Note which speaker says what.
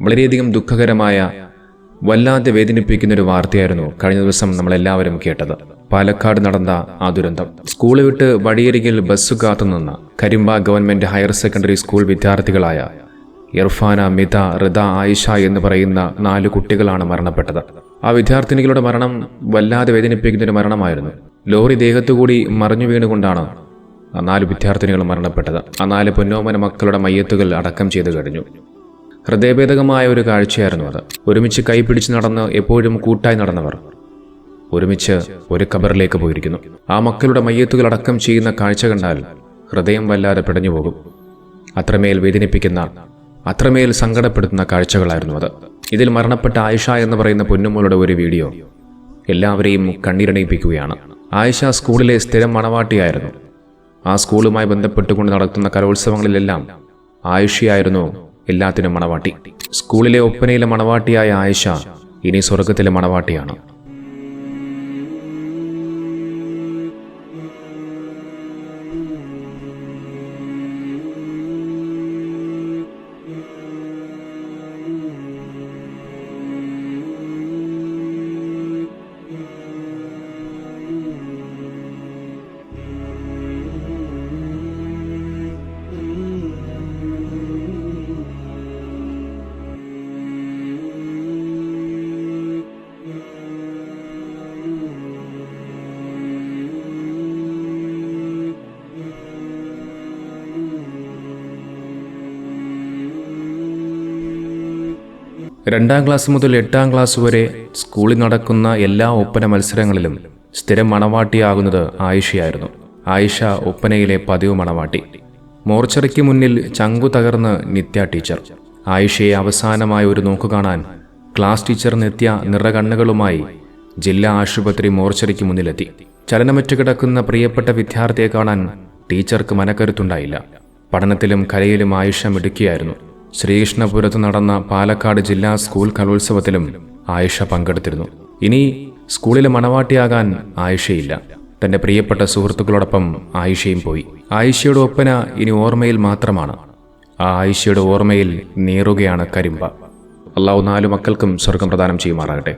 Speaker 1: വളരെയധികം ദുഃഖകരമായ വല്ലാതെ വേദനിപ്പിക്കുന്ന ഒരു വാർത്തയായിരുന്നു കഴിഞ്ഞ ദിവസം നമ്മളെല്ലാവരും കേട്ടത്. പാലക്കാട് നടന്ന ആ ദുരന്തം. സ്കൂൾ വിട്ട് വഴിയരികിൽ bus കാത്തുനിന്ന Karimba government higher secondary school വിദ്യാർത്ഥികളായ Irfana Mitha Ritha Ayisha എന്ന് പറയുന്ന നാല് കുട്ടികളാണ് മരണപ്പെട്ടത്. ആ വിദ്യാർത്ഥിനികളുടെ മരണം വല്ലാതെ വേദനിപ്പിക്കുന്ന ഒരു മരണമായിരുന്നു. ലോറി ദേഹത്തുകൂടി മറിഞ്ഞു വീണുകൊണ്ടാണ് ആ നാല് വിദ്യാർത്ഥിനികൾ മരണപ്പെട്ടത്. ആ നാല് പൊന്നോമന മക്കളുടെ മയ്യത്തുകൾ അടക്കം ചെയ്തു കഴിഞ്ഞു. ഹൃദയഭേദകമായ ഒരു കാഴ്ചയായിരുന്നു അത്. ഒരുമിച്ച് കൈപിടിച്ച് നടന്ന് എപ്പോഴും കൂട്ടായി നടന്നവർ. ഒരുമിച്ച് ഒരു കബറിലേക്ക് പോയിരിക്കുന്നു. ആ മക്കളുടെ മയ്യത്തുകൾ അടക്കം ചെയ്യുന്ന കാഴ്ച കണ്ടാൽ ഹൃദയം വല്ലാതെ പിടഞ്ഞു പോകും അത്രമേൽ വേദനിപ്പിക്കുന്ന അത്രമേൽ സങ്കടപ്പെടുത്തുന്ന കാഴ്ചകളായിരുന്നു അത്. ഇതിൽ മരണപ്പെട്ട ആയിഷ എന്ന് പറയുന്ന പൊന്നുമോളുടെ ഒരു വീഡിയോ എല്ലാവരെയും കണ്ണീരണിയിപ്പിക്കുകയാണ്. ആയിഷ സ്കൂളിലെ സ്ഥിരം മണവാട്ടിയായിരുന്നു. ആ സ്കൂളുമായി ബന്ധപ്പെട്ടുകൊണ്ട് നടത്തുന്ന കലോത്സവങ്ങളിലെല്ലാം ആയിഷയായിരുന്നു എല്ലാത്തിനും മണവാട്ടി. സ്കൂളിലെ ഒപ്പനയിലെ മണവാട്ടിയായ ആയിഷ ഇനി സ്വർഗത്തിലെ മണവാട്ടിയാണ്. രണ്ടാം ക്ലാസ് മുതൽ എട്ടാം ക്ലാസ് വരെ സ്കൂളിൽ നടക്കുന്ന എല്ലാ ഒപ്പന മത്സരങ്ങളിലും സ്ഥിരം മണവാട്ടിയാകുന്നത് ആയിഷയായിരുന്നു. ആയിഷ ഒപ്പനയിലെ പതിവ് മണവാട്ടി. മോർച്ചറിക്ക് മുന്നിൽ ചങ്കു തകർന്ന് നിത്യ ടീച്ചർ. ആയിഷയെ അവസാനമായി ഒരു നോക്കു കാണാൻ ക്ലാസ് ടീച്ചർ നിത്യ നിറകണ്ണുകളുമായി ജില്ലാ ആശുപത്രി മോർച്ചറിക്ക് മുന്നിലെത്തി. ചലനമറ്റ് കിടക്കുന്ന പ്രിയപ്പെട്ട വിദ്യാർത്ഥിയെ കാണാൻ ടീച്ചർക്ക് മനക്കരുത്തുണ്ടായില്ല. പഠനത്തിലും കലയിലും ആയിഷ മിടുക്കിയായിരുന്നു. ശ്രീകൃഷ്ണപുരത്ത് നടന്ന പാലക്കാട് ജില്ലാ സ്കൂൾ കലോത്സവത്തിലും ആയിഷ പങ്കെടുത്തിരുന്നു. ഇനി സ്കൂളിലെ മണവാട്ടിയാകാൻ ആയിഷയില്ല. തന്റെ പ്രിയപ്പെട്ട സുഹൃത്തുക്കളോടൊപ്പം ആയിഷയും പോയി. ആയിഷയുടെ ഒപ്പന ഇനി ഓർമ്മയിൽ മാത്രമാണ്. ആ ആയിഷയുടെ ഓർമ്മയിൽ നീറുകയാണ് കരിമ്പ. അള്ളാഹു നാലു മക്കൾക്കും സ്വർഗം പ്രദാനം ചെയ്യുമാറാകട്ടെ.